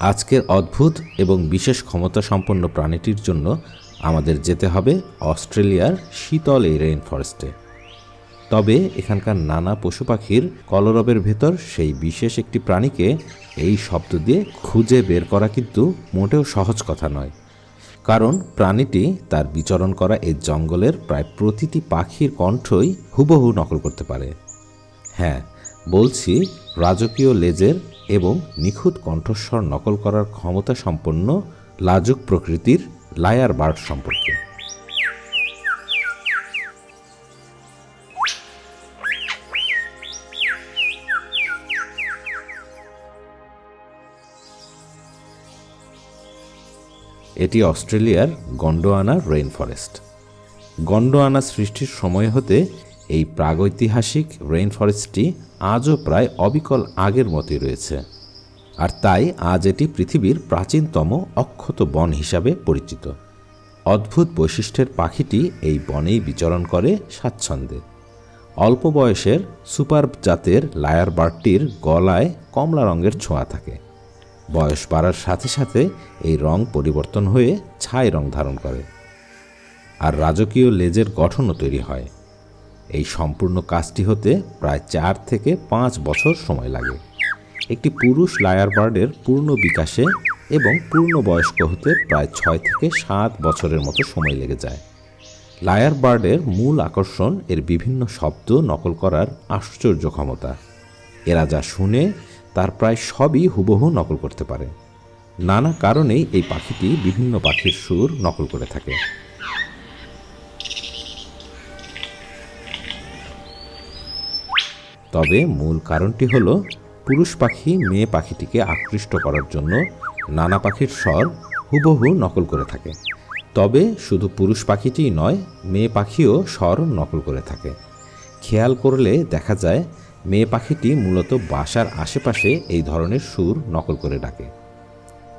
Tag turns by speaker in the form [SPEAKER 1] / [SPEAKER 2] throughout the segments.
[SPEAKER 1] আজকের অদ্ভুত এবং বিশেষ ক্ষমতা সম্পন্ন প্রাণীটির জন্য আমাদের যেতে হবে অস্ট্রেলিয়ার শীতল এই রেইন ফরেস্টে তবে এখানকার নানা পশু পাখির কলরবের ভেতর সেই বিশেষ একটি প্রাণীকে এই শব্দ দিয়ে খুঁজে বের করা কিন্তু মোটেও সহজ কথা নয়। কারণ প্রাণীটি তার বিচরণ করা এই জঙ্গলের প্রায় প্রতিটি পাখির কণ্ঠই হুবহু নকল করতে পারে। হ্যাঁ বলছি রাজকীয় লেজের এবং নিখুঁত কণ্ঠস্বর নকল করার ক্ষমতা সম্পন্ন লাজুক প্রকৃতির লায়ার বার্ড সম্পর্কে। এটি অস্ট্রেলিয়ার গন্ডোয়ানা রেইন ফরেস্ট গন্ডোয়ানা সৃষ্টির সময় হতে এই প্রাগৈতিহাসিক রেইন ফরেস্টটি আজও প্রায় অবিকল আগের মতোই রয়েছে। আর তাই আজ এটি পৃথিবীর প্রাচীনতম অক্ষত বন হিসাবে পরিচিত। অদ্ভুত বৈশিষ্ট্যের পাখিটি এই বনেই বিচরণ করে স্বাচ্ছন্দ্যে। অল্প বয়সের সুপার জাতের লায়ার বার্ডটির গলায় কমলা রঙের ছোঁয়া থাকে। বয়স বাড়ার সাথে সাথে এই রং পরিবর্তন হয়ে ছাই রং ধারণ করে। আর রাজকীয় লেজের গঠনও তৈরি হয়। এই সম্পূর্ণ কাজটি হতে প্রায় চার থেকে পাঁচ বছর সময় লাগে। একটি পুরুষ লায়ার বার্ডের পূর্ণ বিকাশে এবং পূর্ণ বয়স্ক হতে প্রায় ছয় থেকে সাত বছরের মতো সময় লেগে যায়। লায়ার বার্ডের মূল আকর্ষণ এর বিভিন্ন শব্দ নকল করার আশ্চর্য ক্ষমতা। এরা যা শুনে তার প্রায় সবই হুবহু নকল করতে পারে। নানা কারণেই এই পাখিটি বিভিন্ন পাখির সুর নকল করে থাকে। তবে মূল কারণটি হল পুরুষ পাখি মেয়ে পাখিটিকে আকৃষ্ট করার জন্য নানা পাখির স্বর হুবহু নকল করে থাকে। তবে শুধু পুরুষ পাখিটিই নয়, মেয়ে পাখিও স্বর নকল করে থাকে। খেয়াল করলে দেখা যায়, মেয়ে পাখিটি মূলত বাসার আশেপাশে এই ধরনের সুর নকল করে ডাকে।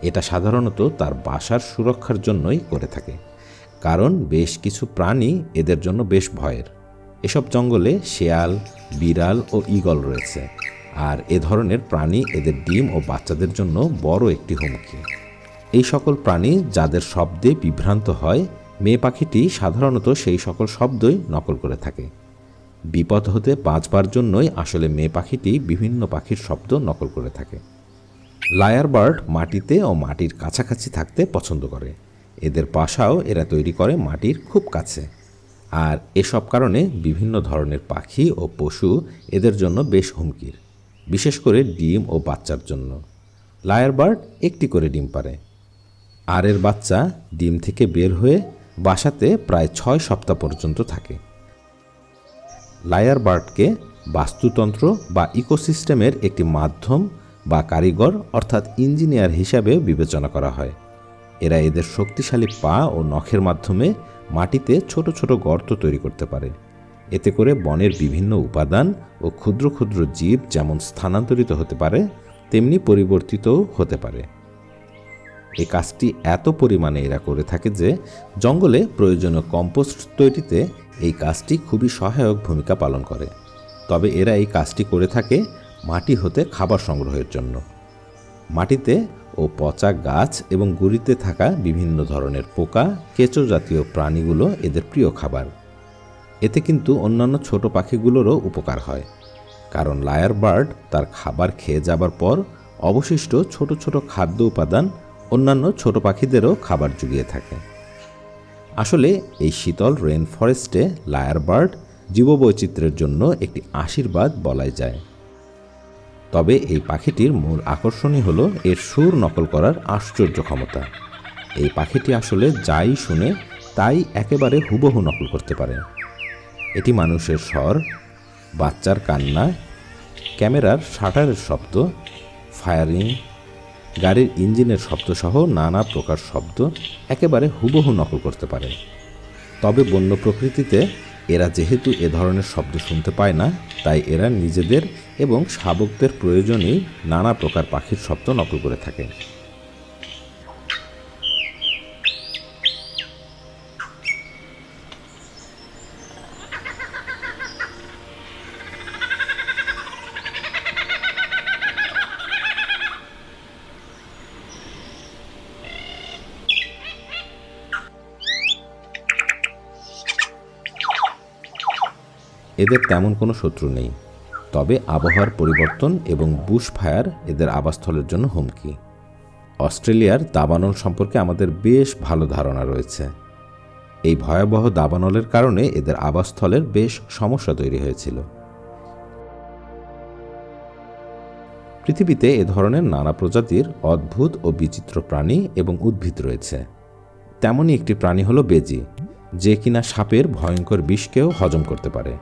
[SPEAKER 1] এটা সাধারণত তার বাসার সুরক্ষার জন্যই করে থাকে। কারণ বেশ কিছু প্রাণী এদের জন্য বেশ ভয়ের। এসব জঙ্গলে শেয়াল, বিড়াল ও ঈগল রয়েছে। আর এ ধরনের প্রাণী এদের ডিম ও বাচ্চাদের জন্য বড় একটি হুমকি। এই সকল প্রাণী যাদের শব্দে বিভ্রান্ত হয়, মেয়ে পাখিটি সাধারণত সেই সকল শব্দই নকল করে থাকে। বিপদ হতে বাঁচবার জন্যই আসলে মেয়ে পাখিটি বিভিন্ন পাখির শব্দ নকল করে থাকে। লায়ার বার্ড মাটিতে ও মাটির কাছাকাছি থাকতে পছন্দ করে। এদের বাসাও এরা তৈরি করে মাটির খুব কাছে। আর এসব কারণে বিভিন্ন ধরনের পাখি ও পশু এদের জন্য বেশ হুমকির, বিশেষ করে ডিম ও বাচ্চার জন্য। লায়ার বার্ড একটি করে ডিম পারে আর এর বাচ্চা ডিম থেকে বের হয়ে বাসাতে প্রায় ছয় সপ্তাহ পর্যন্ত থাকে। লায়ার বার্ডকে বাস্তুতন্ত্র বা ইকোসিস্টেমের একটি মাধ্যম বা কারিগর অর্থাৎ ইঞ্জিনিয়ার হিসাবে বিবেচনা করা হয়। এরা এদের শক্তিশালী পা ও নখের মাধ্যমে মাটিতে ছোট ছোট গর্ত তৈরি করতে পারে। এতে করে বনের বিভিন্ন উপাদান ও ক্ষুদ্র ক্ষুদ্র জীব যেমন স্থানান্তরিত হতে পারে, তেমনি পরিবর্তিতও হতে পারে। এই কাজটি এত পরিমাণে এরা করে থাকে যে, জঙ্গলে প্রয়োজনীয় কম্পোস্ট তৈরিতে এই কাজটি খুবই সহায়ক ভূমিকা পালন করে। তবে এরা এই কাজটি করে থাকে মাটি হতে খাবার সংগ্রহের জন্য। মাটিতে ও পচা গাছ এবং গুড়িতে থাকা বিভিন্ন ধরনের পোকা, কেঁচো জাতীয় প্রাণীগুলো এদের প্রিয় খাবার। এতে কিন্তু অন্যান্য ছোট পাখিগুলোরও উপকার হয়। কারণ লায়ার বার্ড তার খাবার খেয়ে যাবার পর অবশিষ্ট ছোট ছোট খাদ্য উপাদান অন্যান্য ছোট পাখিদেরও খাবার জুগিয়ে থাকে। আসলে এই শীতল রেন ফরেস্টে লায়ার বার্ড জীববৈচিত্র্যের জন্য একটি আশীর্বাদ বলাই যায়। তবে এই পাখিটির মূল আকর্ষণই হলো এর সুর নকল করার আশ্চর্য ক্ষমতা। এই পাখিটি আসলে যাই শুনে তাই একেবারে হুবহু নকল করতে পারে। এটি মানুষের স্বর, বাচ্চার কান্না, ক্যামেরার শাটারের শব্দ, ফায়ারিং, গাড়ির ইঞ্জিনের শব্দসহ নানা প্রকার শব্দ একেবারে হুবহু নকল করতে পারে। তবে বন্য প্রকৃতিতে এরা যেহেতু এ ধরনের শব্দ শুনতে পায় না, তাই এরা নিজেদের এবং শাবকদের প্রয়োজনেই নানা প্রকার পাখির শব্দ নকল করে থাকে। এদের তেমন কোনো শত্রু নেই। তবে আবহাওয়ার পরিবর্তন এবং বুশ ফায়ার এদের আবাসস্থলের জন্য হুমকি। অস্ট্রেলিয়ার দাবানল সম্পর্কে আমাদের বেশ ভালো ধারণা রয়েছে। এই ভয়াবহ দাবানলের কারণে এদের আবাসস্থলের বেশ সমস্যা তৈরি হয়েছিল। পৃথিবীতে এ ধরনের নানা প্রজাতির অদ্ভুত ও বিচিত্র প্রাণী এবং উদ্ভিদ রয়েছে। তেমনই একটি প্রাণী হলো বেজি, যে কিনা সাপের ভয়ঙ্কর বিষকেও হজম করতে পারে।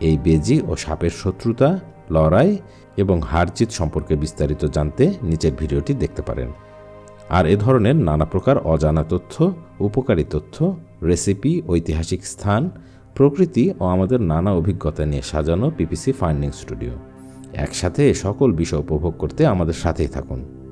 [SPEAKER 1] এই বেজি ও সাপের শত্রুতা, লড়াই এবং হারজিত সম্পর্কে বিস্তারিত জানতে নিচের ভিডিওটি দেখতে পারেন। আর এ ধরনের নানা প্রকার অজানা তথ্য, উপকারী তথ্য, রেসিপি, ঐতিহাসিক স্থান, প্রকৃতি ও আমাদের নানা অভিজ্ঞতা নিয়ে সাজানো পিপিসি ফাইন্ডিং স্টুডিও। একসাথে সকল বিষয় উপভোগ করতে আমাদের সাথেই থাকুন।